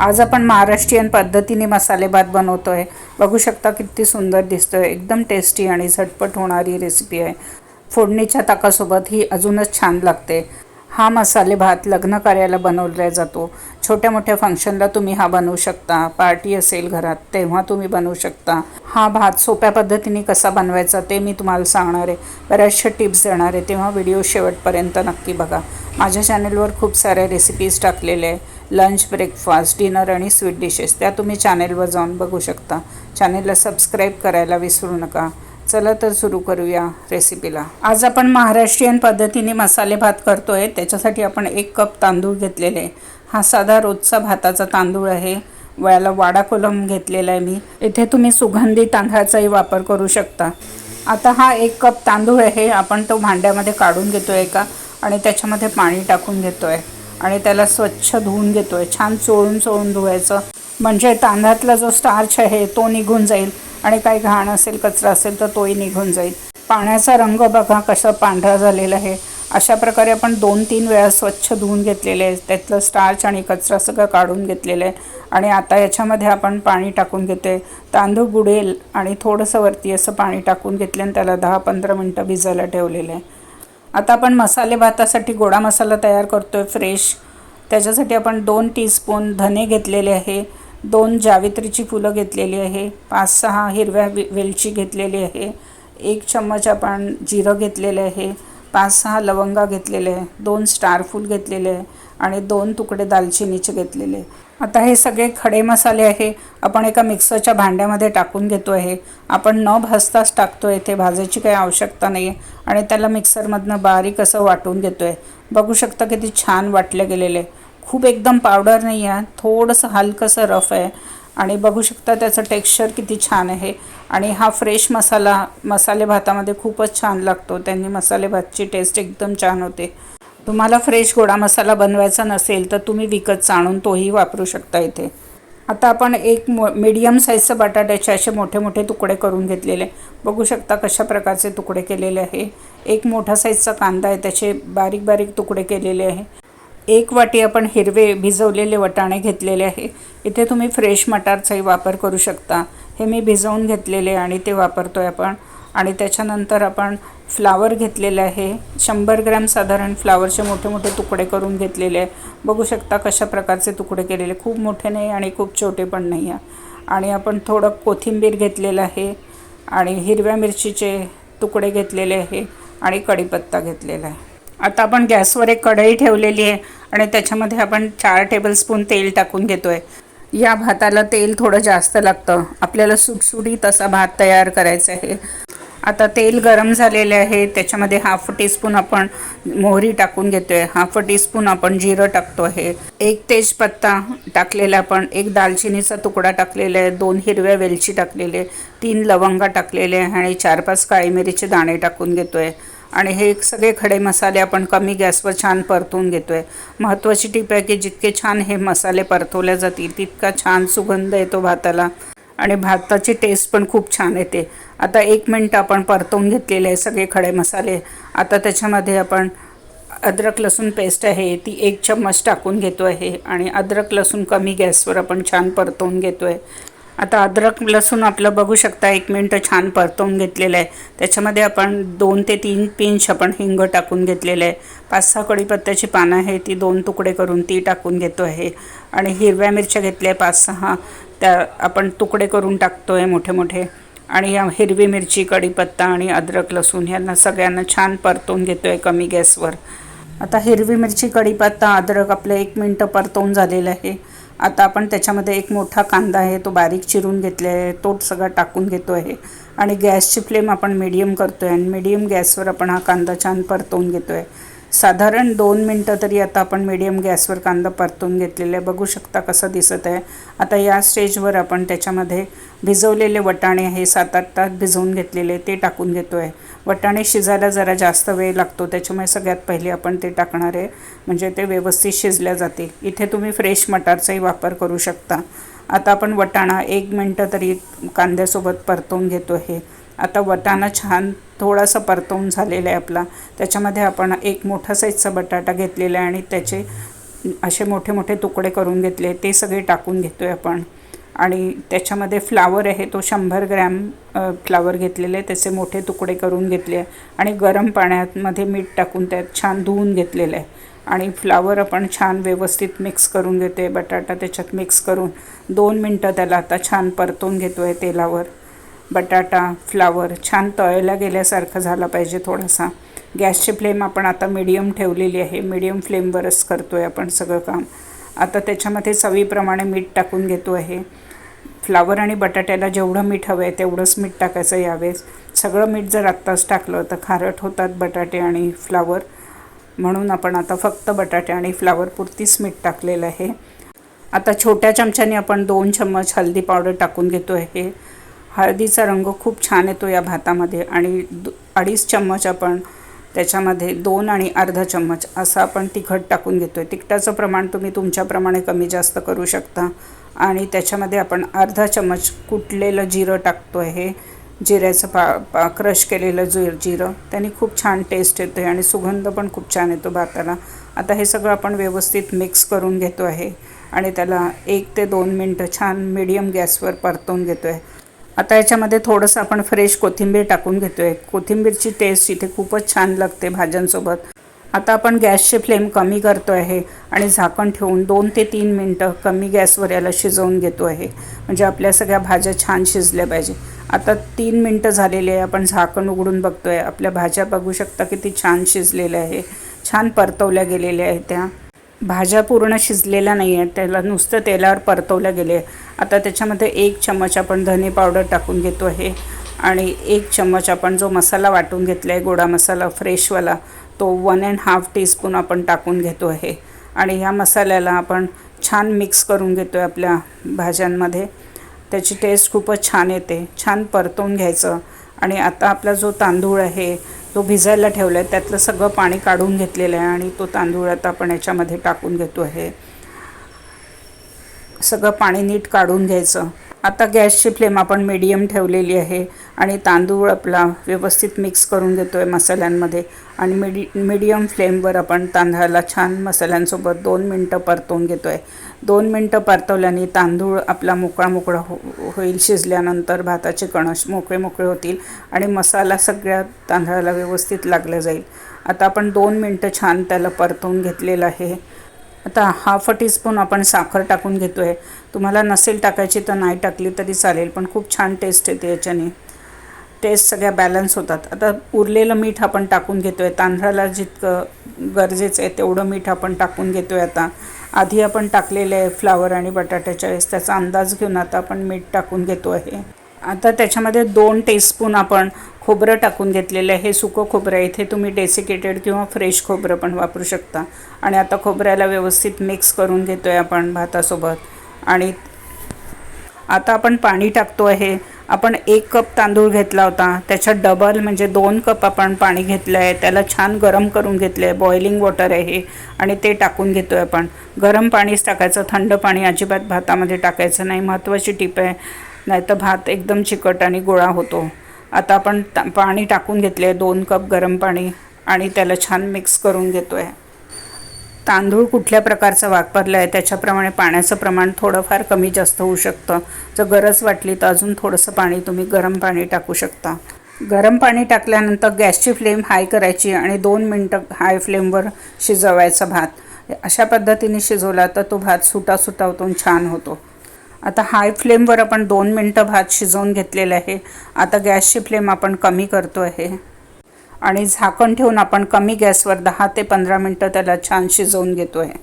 आज आपण महाराष्ट्रीयन पद्धतीने मसाले भात आहे बघू शकता किती सुंदर दिसतो आहे एकदम टेस्टी आणि झटपट होणारी रेसिपी आहे. फोडणीच्या ताकासोबत ही अजूनच छान लागते. हा मसाले भात लग्न कार्याला बनवला जातो. छोट्या मोठ्या फंक्शनला तुम्ही हा बनवू शकता. पार्टी असेल घरात तेव्हा तुम्ही बनवू शकता. हा भात सोप्या पद्धतीने कसा बनवायचा ते मी तुम्हाला सांगणार आहे. बऱ्याचशा टिप्स देणार आहे. तेव्हा व्हिडिओ शेवटपर्यंत नक्की बघा. माझ्या चॅनेलवर खूप साऱ्या रेसिपीज टाकलेल्या आहे. लंच ब्रेकफास्ट डिनर आणि स्वीट डिशेस त्या तुम्ही चॅनेलवर जाऊन बघू शकता. चॅनेलला सबस्क्राईब करायला विसरू नका. चला तर सुरू करूया रेसिपीला आज आपण महाराष्ट्रीयन पद्धतीने मसाले भात करतोय. त्याच्यासाठी आपण एक कप तांदूळ घेतलेले. आहे हा साधा रोजचा भाताचा तांदूळ आहे. वयाला वाडा कोलम घेतलेला आहे मी. इथे तुम्ही सुगंधी तांदळाचाही वापर करू शकता. आता हा एक कप तांदूळ आहे. आपण तो भांड्यामध्ये काढून घेतो आहे का आणि त्याच्यामध्ये पाणी टाकून घेतो आहे आणि त्याला स्वच्छ धुवून घेतोय. छान चोळून चोळून धुवायचं. म्हणजे तांदळातला जो स्टार्च आहे तो निघून जाईल. आणि काही घाण असेल कचरा असेल तर तोही निघून जाईल. पाण्याचा रंग बघा कसा पांढरा झालेला आहे. अशा प्रकारे आपण दोन तीन वेळा स्वच्छ धुवून घेतलेले आहे त्यातलं स्टार्च आणि कचरा सगळं काढून घेतलेलं आहे. आणि आता याच्यामध्ये आपण पाणी टाकून घेते तांदूळ बुडेल आणि थोडंसं वरती असं पाणी टाकून घेतल्याने आणि त्याला दहा पंधरा मिनटं भिजायला ठेवलेलं आहे. आता आपण मसाले भातासाठी गोडा मसाला तयार करतो आहे फ्रेश. त्याच्यासाठी आपण दोन टीस्पून धने घेतलेले आहे. दोन जावित्रीची फुलं घेतलेली आहे. पाच सहा हिरव्या वे वेलची घेतलेली आहे. एक चम्मच आपण जिरं घेतलेलं आहे. पाच सहा लवंगा घेतलेले आहे. दोन स्टारफूल घेतलेले आहे. आणि दोन तुकडे दालचिनीचे घेतलेले. आता हे सगळे खडे मसाले आहे. आपण एका मिक्सरच्या भांड्यामध्ये टाकून घेतो आहे. आपण न भाजताच टाकतो आहे. ते भाजायची काही आवश्यकता नाही आहे आणि त्याला मिक्सरमधनं बारीक असं वाटून घेतो आहे बघू शकता किती छान वाटले गेलेले. आहे खूप एकदम पावडर नाही आहे थोडंसं हलकंसं रफ आहे. आणि बघू शकता त्याचं टेक्स्चर किती छान आहे. आणि हा फ्रेश मसाला मसाले भातामध्ये खूपच छान लागतो. त्यांनी मसाले भातची टेस्ट एकदम छान होते. तुम्हाला फ्रेश गोडा मसाला बनवायचा नसेल तर तुम्ही विकत आणून तोही वापरू शकता इथे. आता आपण एक मो मीडियम साईजचं बटाट्याचे असे मोठे मोठे तुकडे करून घेतलेले. बघू शकता कशा प्रकारचे तुकडे केलेले आहे. एक मोठा साईजचा कांदा आहे त्याचे बारीक बारीक तुकडे केलेले आहे. एक वाटी आपण हिरवे भिजवलेले वटाणे घेतलेले आहे. इथे तुम्ही फ्रेश मटारचाही वापर करू शकता. हे मी भिजवून घेतलेले आणि ते वापरतो आहे आपण. आणि त्याच्यानंतर आपण फ्लावर घेतलेलं आहे. शंभर ग्रॅम साधारण फ्लावरचे मोठे मोठे तुकडे करून घेतलेले आहे. बघू शकता कशा प्रकारचे तुकडे केलेले. खूप मोठे नाही आणि खूप छोटे पण नाही आहे. आणि आपण थोडं कोथिंबीर घेतलेलं आहे. आणि हिरव्या मिरचीचे तुकडे घेतलेले आहे. आणि कढीपत्ता घेतलेला आहे. आता आपण गॅसवर एक कढई ठेवलेली आहे. आणि त्याच्यामध्ये आपण चार टेबलस्पून तेल टाकून घेतो आहे या भाताला तेल थोडं जास्त लागतं. आपल्याला सुटसुटीत असा भात तयार करायचा आहे. आता तेल गरम झालेले आहे त्याच्यामध्ये हाफ टीस्पून आपण मोहरी टाकून घेतो आहे हाफ टीस्पून आपण जिरं टाकतो आहे. एक तेजपत्ता टाकलेला आपण एक दालचिनीचा तुकडा टाकलेला आहे दोन हिरव्या वेलची टाकलेले तीन लवंगा टाकलेले आहे आणि चार पाच काळी मिरीचे दाणे टाकून घेतो आहे आणि हे सगळे खडे मसाले आपण कमी गॅसवर छान परतून घेतो आहे महत्त्वाची टीप आहे की जितके छान हे मसाले परतवले जातील तितका छान सुगंध येतो भाताला. आणि भाताची टेस्ट पण खूप छान येते. आता एक मिनटं आपण परतवून घेतलेले आहे सगळे खडे मसाले. आता त्याच्यामध्ये आपण अद्रक लसूण पेस्ट आहे ती एक चम्मच टाकून घेतो आहे आणि अद्रक लसूण कमी गॅसवर आपण छान परतवून घेतो आहे आता अद्रक लसूण आपलं बघू शकता एक मिनटं छान परतवून घेतलेलं आहे. त्याच्यामध्ये आपण दोन ते तीन पिंच आपण हिंग टाकून घेतलेलं आहे. पाच सहा कढीपत्त्याची पानं आहे ती दोन तुकडे करून ती टाकून घेतो आहे आणि हिरव्या मिरच्या घेतल्या पाच सहा. त्या आपण तुकडे करून टाकतो आहे मोठे मोठे. आणि या हिरवी मिरची कढीपत्ता आणि अद्रक लसूण यांना सगळ्यांना छान परतवून घेतो आहे कमी गॅसवर. आता हिरवी मिरची कढीपत्ता अद्रक आपलं एक मिनटं परतवून झालेलं आहे. आता आपण त्याच्यामध्ये एक मोठा कांदा आहे तो बारीक चिरून घेतले आहे तो सगळा टाकून घेतो आहे. आणि गॅसची फ्लेम आपण मिडियम करतो आहे आणि मिडियम गॅसवर आपण हा कांदा छान परतवून घेतो आहे साधारण दोन मिनटं तरी आता आपण मीडियम गॅसवर कांदा परतून घेतलेला आहे. बघू शकता कसं दिसत आहे. आता या स्टेजवर आपण त्याच्यामध्ये भिजवलेले वटाणे हे सात आठ तास भिजवून घेतलेले ते टाकून घेतो आहे वटाणे शिजायला जरा जास्त वेळ लागतो. त्याच्यामुळे सगळ्यात पहिले आपण ते टाकणार आहे. म्हणजे ते व्यवस्थित शिजल्या जातील. इथे तुम्ही फ्रेश मटारचाही वापर करू शकता. आता आपण वटाणा एक मिनटं तरी कांद्यासोबत परतवून घेतो आहे आता वटाणा छान थोडासा परतवून झालेला आहे आपला. त्याच्यामध्ये आपण एक मोठा साईजचा बटाटा घेतलेला आहे आणि त्याचे असे मोठे मोठे तुकडे करून घेतले ते सगळे टाकून घेतो आहे आपण. आणि त्याच्यामध्ये फ्लावर आहे तो शंभर ग्रॅम फ्लावर घेतलेले आहे त्याचे मोठे तुकडे करून घेतले आणि गरम पाण्यामध्ये मीठ टाकून त्यात छान धुवून घेतलेलं आहे. आणि फ्लावर आपण छान व्यवस्थित मिक्स करून घेते बटाटा त्याच्यात मिक्स करून दोन मिनटं त्याला आता छान परतून घेतो आहे तेलावर. बटाटा फ्लावर छान तळायला गेल्यासारखं झाला पाहिजे थोडासा. गॅसची फ्लेम आपण आता मिडियम ठेवलेली आहे. मिडियम फ्लेमवरच करतो आहे आपण सगळं काम. आता त्याच्यामध्ये चवीप्रमाणे मीठ टाकून घेतो आहे. फ्लावर आणि बटाट्याला जेवढं मीठ हवं आहे तेवढंच मीठ टाकायचं यावेळेस सगळं मीठ जर आत्ताच टाकलं तर खारट होतात बटाटे आणि फ्लावर. म्हणून आपण आता फक्त बटाटे आणि फ्लावरपुरतीच मीठ टाकलेलं आहे. आता छोट्या चमच्याने आपण दोन चम्मच हल्दी पावडर टाकून घेतो आहे हळदीचा रंग खूप छान येतो या भातामध्ये आणि दो अडीच चम्मच आपण त्याच्यामध्ये दोन आणि अर्धा चम्मच असं आपण तिखट टाकून घेतो आहे तिखटाचं प्रमाण तुम्ही तुमच्याप्रमाणे कमी जास्त करू शकता आणि त्याच्यामध्ये आपण अर्धा चम्मच कुटलेलं जिरं टाकतो आहे जिऱ्याचं पा पा क्रश केलेलं जि जिरं. त्याने खूप छान टेस्ट येतो आहे आणि सुगंध पण खूप छान येतो भाताला. आता हे सगळं आपण व्यवस्थित मिक्स करून घेतो आहे आणि त्याला एक ते दोन मिनटं छान मिडियम गॅसवर परतवून घेतो आहे आता याच्यामध्ये थोडंसं आपण फ्रेश कोथिंबीर टाकून घेतो आहे कोथिंबीरची टेस्ट इथे खूपच छान लागते भाज्यांसोबत. आता आपण गॅसचे फ्लेम कमी करतो आहे आणि झाकण ठेवून दोन ते तीन मिनटं कमी गॅसवर याला शिजवून घेतो आहे. म्हणजे आपल्या सगळ्या भाज्या छान शिजल्या पाहिजे. आता तीन मिनटं झालेली आहे. आपण झाकण उघडून बघतो आहे आपल्या भाज्या बघू शकता किती छान शिजलेल्या आहे. छान परतवल्या गेलेल्या आहेत त्या. भाज्या पूर्ण शिजलेल्या नाही आहेत त्याला नुसतं तेलावर परतवल्या गेले आता त्याच्यामध्ये एक चम्मच आपण धने पावडर टाकून घेतो आहे. आणि एक चम्मच आपण जो मसाला वाटून घेतला आहे गोडा मसाला फ्रेशवाला तो वन अँड हाफ टीस्पून आपण टाकून घेतो आहे. आणि ह्या मसाल्याला आपण छान मिक्स करून घेतो आहे आपल्या भाज्यांमध्ये. त्याची टेस्ट खूपच छान येते. छान परतवून घ्यायचं. आणि आता आपला जो तांदूळ आहे तो भिजायला ठेवला आहे त्यातलं सगळं पाणी काढून घेतलेलं आहे आणि तो तांदूळ आता आपण याच्यामध्ये टाकून घेतो आहे. सगळं पाणी नीट काढून घ्यायचं. आता गॅसची फ्लेम आपण मीडियम ठेवलेली आहे आणि तांदूळ आपला व्यवस्थित मिक्स करून घेतो आहे मसाल्यांमध्ये. आणि मिडी मीडियम फ्लेमवर आपण तांदळाला छान मसाल्यांसोबत दोन मिनटं परतवून घेतो आहे दोन मिनटं परतवल्याने तांदूळ आपला मोकळा मोकळा हो होईल. शिजल्यानंतर भाताचे कणस मोकळे मोकळे होतील आणि मसाला सगळ्या तांदळाला व्यवस्थित लागला जाईल. आता आपण दोन मिनटं छान त्याला परतवून घेतलेलं आहे. आता हाफ अ टीस्पून आपण साखर टाकून घेतो आहे तुम्हाला नसेल टाकायची तर नाही टाकली तरी चालेल पण खूप छान टेस्ट येते याच्याने. टेस्ट सगळ्या बॅलन्स होतात. आता उरलेलं मीठ आपण टाकून घेतो आहे तांदळाला जितकं गरजेचं आहे तेवढं मीठ आपण टाकून घेतो आहे आता. आधी आपण टाकलेलं आहे फ्लावर आणि बटाट्याच्या वेळेस त्याचा अंदाज घेऊन आता आपण मीठ टाकून घेतो आहे. आता त्याच्यामध्ये दोन टेस्पून आपण खोबरं टाकून घेतलेलं आहे. हे सुकं खोबरं इथे तुम्ही डेसिकेटेड किंवा फ्रेश खोबरं पण वापरू शकता. आणि आता खोबऱ्याला व्यवस्थित मिक्स करून घेतो आहे आपण भातासोबत. आणि आता आपण पाणी टाकतो आहे. आपण एक कप तांदूळ घेतला होता. त्याच्यात डबल म्हणजे दोन कप आपण पाणी घेतलं आहे. त्याला छान गरम करून घेतलं आहे बॉइलिंग वॉटर आहे. आणि ते टाकून घेतो आहे आपण. गरम पाणीच टाकायचं. थंड पाणी अजिबात भातामध्ये टाकायचं नाही. महत्त्वाची टीप आहे. नाहीतर भात एकदम चिकट आणि गोळा होतो. आता आपण ता पाणी टाकून घेतले आहे दोन कप गरम पाणी आणि त्याला छान मिक्स करून घेतो आहे तांदूळ कुठल्या प्रकारचा वापरला आहे त्याच्याप्रमाणे पाण्याचं प्रमाण थोडंफार कमी जास्त होऊ शकतं. जर गरज वाटली तर अजून थोडंसं पाणी तुम्ही गरम पाणी टाकू शकता. गरम पाणी टाकल्यानंतर गॅसची फ्लेम हाय करायची आणि दोन मिनटं हाय फ्लेमवर शिजवायचा भात. अशा पद्धतीने शिजवला तर तो भात सुटा सुटा होतो छान होतो. आता हाय फ्लेमवर आपण दोन मिनटं भात शिजवून घेतलेलं आहे. आता गॅसची फ्लेम आपण कमी करतो आहे आणि झाकण ठेवून आपण कमी गॅसवर दहा ते पंधरा मिनटं त्याला छान शिजवून घेतो आहे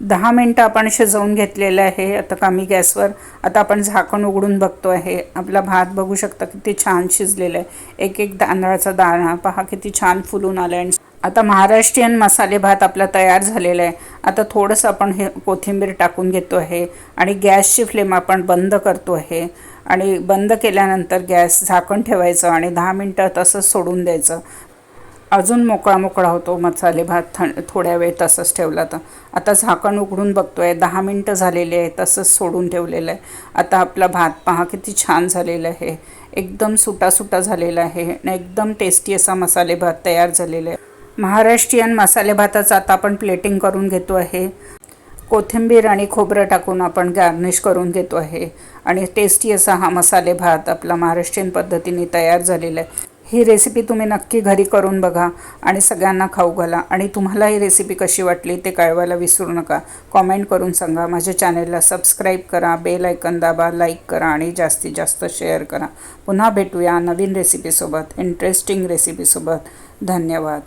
दहा मिनटं आपण शिजवून घेतलेलं आहे आता कमी गॅसवर. आता आपण झाकण उघडून बघतो आहे आपला भात बघू शकता किती छान शिजलेला आहे. एक एक तांदळाचा दाणा. पहा किती छान फुलून आला आहे आता महाराष्ट्रीयन मसाले भात आपला तयार झालेला आहे. आता थोडंसं आपण हे कोथिंबीर टाकून घेतो आहे आणि गॅसची फ्लेम आपण बंद करतो आहे. आणि बंद केल्यानंतर गॅस झाकण ठेवायचं आणि दहा मिनटं तसंच सोडून द्यायचं. अजून मोकळा मोकळा होतो मसाले भात थंड थोड्या वेळ तसंच ठेवला तर. आता झाकण उघडून बघतो आहे दहा मिनटं झालेले आहे तसंच सोडून ठेवलेलं आहे. आता आपला भात पहा किती छान झालेला आहे. एकदम सुटा सुटा झालेला आहे. आणि एकदम टेस्टी असा मसाले भात तयार झालेला आहे. महाराष्ट्रीयन मसाले भाताचं आता आपण प्लेटिंग करून घेतो आहे. कोथिंबीर आणि खोबरं टाकून आपण गार्निश करून घेतो आहे. आणि टेस्टी असा हा मसाले भात आपला महाराष्ट्रीयन पद्धतीने तयार झालेला आहे. ही रेसिपी तुम्ही नक्की घरी करून बघा आणि सगळ्यांना खाऊ घाला. आणि तुम्हाला ही रेसिपी कशी वाटली ते कळवायला विसरू नका. कॉमेंट करून सांगा. माझ्या चॅनेलला सबस्क्राईब करा. बेल ऐकन दाबा. लाईक करा आणि जास्तीत जास्त शेअर करा. पुन्हा भेटूया नवीन रेसिपीसोबत इंटरेस्टिंग रेसिपीसोबत धन्यवाद.